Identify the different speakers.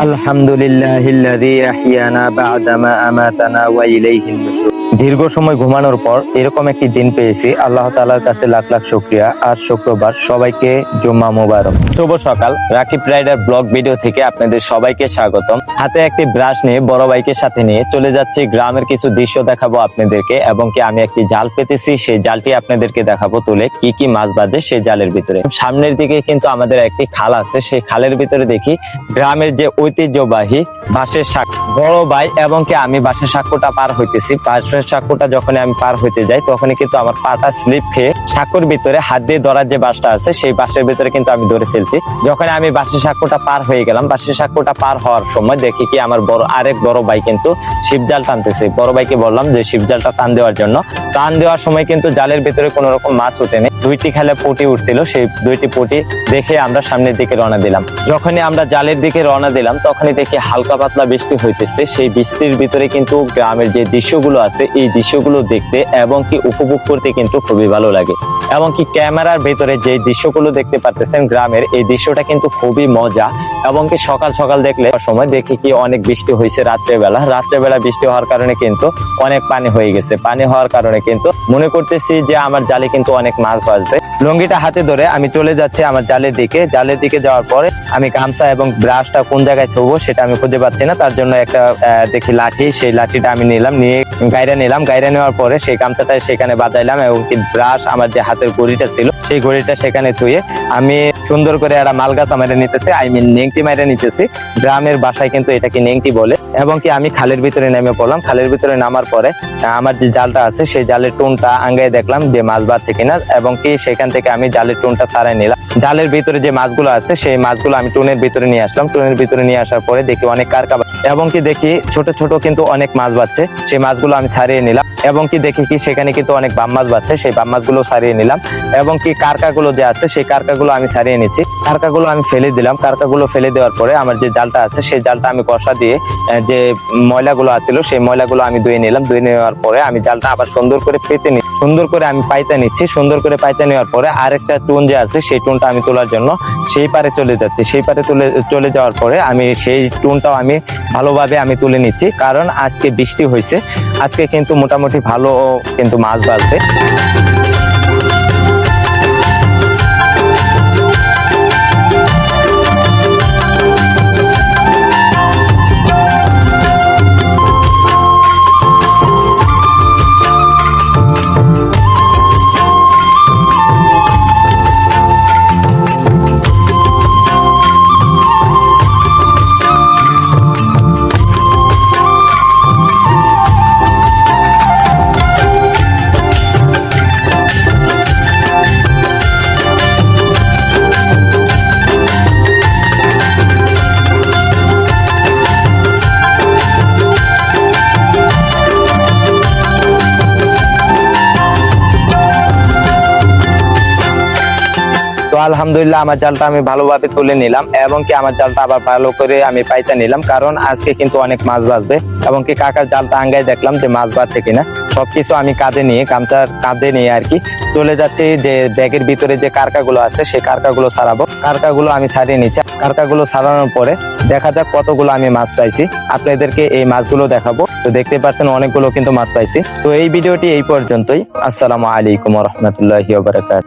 Speaker 1: الحمد لله الذي أحيانا بعدما أماتنا وإليه النشور. দীর্ঘ সময় ঘুমানোর পর এরকম একটি দিন পেয়েছি। আল্লাহ তাআলার কাছে লাখ লাখ শুক্রিয়া আজ শুক্রবার সবাইকে জুম্মা মুবারক। শুভ সকাল। রাকিব রাইডার ব্লগ ভিডিও থেকে আপনাদের সবাইকে স্বাগতম। হাতে একটি ব্রাশ নিয়ে বড় বাইকে সাথে নিয়ে চলে যাচ্ছি। গ্রামের কিছু দৃশ্য দেখাবো আপনাদেরকে এবং কি আমি একটি জাল পেতেছি, সেই জালটি আপনাদেরকে দেখাবো তুলে কি কি মাছ বাঁধে সেই জালের ভিতরে। সামনের দিকে কিন্তু আমাদের একটি খাল আছে, সেই খালের ভিতরে দেখি গ্রামের যে ঐতিহ্যবাহী বাঁশের শাক। বড় ভাই এবং কি আমি বাঁশের সাঁকোটা পার হইতেছি, বাঁশের সাঁকোটা যখন আমি পার হইতে যাই, তখনই কিন্তু আমার পাটা স্লিপ খেয়ে সাঁকোর ভিতরে হাত দিয়ে ধরার যে বাঁশটা আছে, সেই বাঁশের ভিতরে কিন্তু আমি ধরে ফেলছি। যখন আমি বাঁশের সাঁকোটা পার হয়ে গেলাম বাঁশের সাঁকোটা পার হওয়ার সময় দেখি কি আমার বড়, আরেক বড় ভাই কিন্তু শিবজাল টানতেছে। বড় ভাইকে বললাম যে শিবজালটা টান দেওয়ার জন্য। টান দেওয়ার সময় কিন্তু জালের ভিতরে কোনো রকম মাছ ওঠেনি। দুইটি খেলে পটি উঠছিল, সেই দুইটি পটি দেখে আমরা সামনের দিকে রওনা দিলাম। যখনই আমরা জালের দিকে রওনা দিলাম, তখনই দেখি হালকা পাতলা বৃষ্টি হইতেছে। সেই বৃষ্টির ভিতরে কিন্তু গ্রামের যে দৃশ্যগুলো আছে এই দৃশ্যগুলো দেখতে এবং কি উপভোগ করতে কিন্তু খুবই ভালো লাগে। এবং কি ক্যামেরার ভেতরে যে দৃশ্যগুলো দেখতে পারতেছেন গ্রামের, এই দৃশ্যটা কিন্তু খুবই মজা এবং কি সকাল সকাল দেখলে সময় দেখি কি অনেক বৃষ্টি হয়েছে রাত্রেবেলা। রাত্রেবেলা বৃষ্টি হওয়ার কারণে কিন্তু অনেক পানি হয়ে গেছে। পানি হওয়ার কারণে কিন্তু মনে করতেছি যে আমার জালে কিন্তু অনেক মাছ বাঁচবে লঙ্গিটা হাতে ধরে আমি চলে যাচ্ছি আমার জালের দিকে। জালের দিকে যাওয়ার পরে আমি গামছা এবং ব্রাশটা কোন জায়গায় থবো সেটা আমি খুঁজে পাচ্ছি না। তার জন্য একটা দেখি লাঠি, সেই লাঠিটা আমি নিলাম, নিয়ে গাইরা নিলাম। গাইরা নেওয়ার পরে সেই গামছাটা সেখানে বাজাইলাম এবং কি ব্রাশ আমার যে হাতের ঘড়িটা ছিল, সেই ঘড়িটা সেখানে থুয়ে আমি সুন্দর করে একটা মাল গাছ আমার নিতেছি, আই মিন নেংটি মাইরে নিতেছি। গ্রামের বাসায় কিন্তু এটাকে নেংটি বলে এবং কি আমি খালের ভিতরে নেমে পড়লাম। খালের ভিতরে নামার পরে আমার যে জালটা আছে, সেই জালের টুনটা আঙ্গায় দেখলাম যে মাছ বাড়ছে কিনা এবং কি সেখান থেকে আমি জালের টুনটা ছাড়াই নিলাম। জালের ভিতরে যে মাছগুলো আছে, সেই মাছগুলো আমি টুনের ভিতরে নিয়ে আসলাম। টুনের ভিতরে নিয়ে আসার পরে দেখি অনেক কারকা এবং কি দেখি ছোট ছোট কিন্তু অনেক মাছ বাচ্ছে সেই মাছগুলো আমি ছাড়িয়ে নিলাম। এবং কি দেখি কি সেখানে কিন্তু অনেক বাম মাছ বাচ্ছে, সেই বাম মাছগুলো সারিয়ে নিলাম। এবং কি কারকাগুলো যে আছে, সেই কারকাগুলো আমি সারিয়ে নিচ্ছি। কারকাগুলো আমি ফেলে দিলাম। কারকাগুলো ফেলে দেওয়ার পরে আমার যে জালটা আছে, সেই জালটা আমি কষা দিয়ে যে ময়লাগুলো আছিল, সেই ময়লাগুলো আমি ধুয়ে নিলাম। ধুয়ে নেওয়ার পরে আমি জালটা আবার সুন্দর করে পেতে নি সুন্দর করে আমি পাইতা নিচ্ছি। সুন্দর করে পাইতা নেওয়ার পরে আরেকটা টোন যে আছে, সেই টোনটা আমি তোলার জন্য সেই পারে চলে যাচ্ছি। সেই পারে তুলে, চলে যাওয়ার পরে আমি সেই টোনটাও আমি ভালোভাবে আমি তুলে নিচ্ছি। কারণ আজকে বৃষ্টি হয়েছে আজকে কিন্তু মোটামুটি ভালো কিন্তু মাছ বাড়ছে আলহামদুলিল্লাহ, আমার জালটা আমি ভালোভাবে তুলে নিলাম এবং কি আমার জালটা আবার ভালো করে আমি পাইতে নিলাম। কারণ আজকে কিন্তু অনেক মাছ বাঁচবে এবং কি কাকার জালটা আঙ্গায় দেখলাম যে মাছ বাঁচছে কিনা। সবকিছু আমি কাঁধে নিয়ে, গামছার কাঁধে নিয়ে আর কি চলে যাচ্ছি যে ব্যাগের ভিতরে যে কারকাগুলো আছে, সেই কারকাগুলো ছাড়াবো কারকাগুলো আমি ছাড়িয়ে নিচ্ছি। কারকাগুলো ছাড়ানোর পরে দেখা যাক কতগুলো আমি মাছ পাইছি। আপনাদেরকে এই মাছগুলো দেখাবো। তো দেখতে পাচ্ছেন অনেকগুলো কিন্তু মাছ পাইছি। তো এই ভিডিওটি এই পর্যন্তই। আসসালামু আলাইকুম রহমতুল্লাহি বারাকাত